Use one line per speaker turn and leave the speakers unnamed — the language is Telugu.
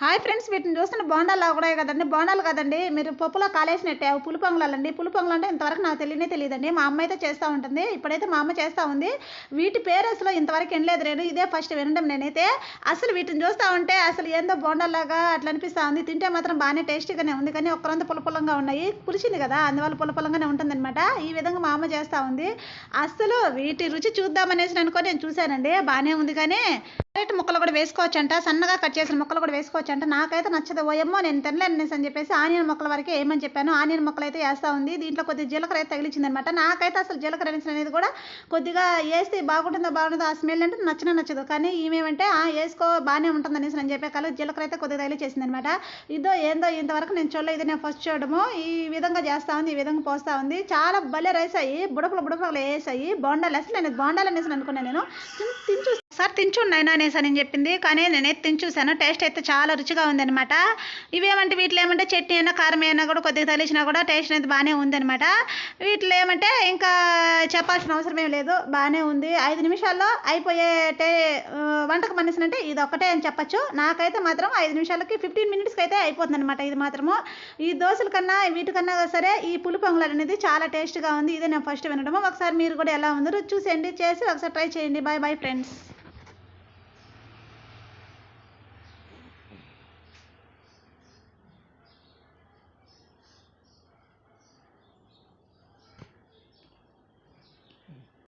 హాయ్ ఫ్రెండ్స్ వీటిని చూస్తున్న బోండాలు కూడా కదండి. బోండాలు కదండి. మీరు పప్పులో కాలేసినట్టే. అవి పులి పొంగలాలండి పులి పొంగలు అంటే ఇంతవరకు నాకు తెలియనే తెలియదండి. మా అమ్మ అయితే చేస్తూ ఉంటుంది. ఇప్పుడైతే మా అమ్మ చేస్తూ ఉంది. వీటి పేరెస్లో ఇంతవరకు వినలేదు నేను. ఇదే ఫస్ట్ వినడం నేనైతే. అసలు వీటిని చూస్తూ ఉంటే అసలు ఏందో బోండాలాగా అట్లా అనిపిస్తూ ఉంది. తింటే మాత్రం బాగానే టేస్టీగానే ఉంది. కానీ ఒక్కరంత పులపొలంగా ఉన్నాయి. పులిచింది కదా. అందువల్ల పులపొలంగానే ఉంటుందన్నమాట. ఈ విధంగా మా అమ్మ చేస్తూ ఉంది. అసలు వీటి రుచి చూద్దామనేసి అనుకో నేను చూశానండి. బాగానే ఉంది కానీ క్యారెట్ ముక్కలు కూడా వేసుకోవచ్చంట. సన్నగా కట్ చేసిన ముక్కలు కూడా వేసుకోవచ్చంట. నాకైతే నచ్చదు. ఓయమ్మో నేను తినలేను అని చెప్పేసి ఆనియన్ ముక్కల వరకే ఏమని చెప్పాను. ఆనియన్ ముక్కలు అయితే వేస్తూ ఉంది. దీంట్లో కొద్దిగా జీలకర్ర అయితే తగిలించిందనమాట. నాకైతే అసలు జీలకర్ర అనేసి అనేది కూడా కొద్దిగా వేస్తే బాగుంటుందో బాగుంటుందో ఆ స్మెల్ అంటే నచ్చిన నచ్చదు. కానీ ఈమెమంటే ఆ వేసుకో బాగానే ఉంటుంది అనేసి అని చెప్పే కాదు జీలకర్ర అయితే కొద్దిగా తగిలిచేసింది అనమాట ఇదో ఏందో ఇంతవరకు నేను చూడలేదు. ఇది నేను ఫస్ట్ చూడము ఈ విధంగా చేస్తూ ఉంది. ఈ విధంగా పోస్తూ ఉంది. చాలా భలే రైస్ అయ్యి బుడపలు బుడపలు వేసాయి. బోండాలు. అసలు నేను బోండాలు అనేసి అనుకున్నాను నేను. తిని సార్ తించుండు అయినా అనేసి అని చెప్పింది. కానీ నేనైతే తిని చూశాను టేస్ట్ అయితే చాలా రుచిగా ఉందనమాట ఇవేమంటే వీటిలో ఏమంటే చట్నీ అయినా కారం అయినా కూడా కొద్దిగా తలిచినా కూడా టేస్ట్ అనేది బాగానే ఉందనమాట వీటిలో ఏమంటే ఇంకా చెప్పాల్సిన అవసరం ఏం లేదు. బాగానే ఉంది. ఐదు నిమిషాల్లో అయిపోయే టే వంటకు మనిషినంటే అంటే ఇది ఒక్కటే అని చెప్పచ్చు. నాకైతే మాత్రం ఐదు నిమిషాలకి ఫిఫ్టీన్ మినిట్స్కి అయితే అయిపోతుంది అనమాట ఇది మాత్రము. ఈ దోశల కన్నా వీటికన్నా సరే ఈ పులి పొంగల్ అనేది చాలా టేస్ట్గా ఉంది. ఇదే నేను ఫస్ట్ వినడము. ఒకసారి మీరు కూడా ఎలా ఉందో చూసేయండి. చేసి ఒకసారి ట్రై చేయండి. Bye bye friends.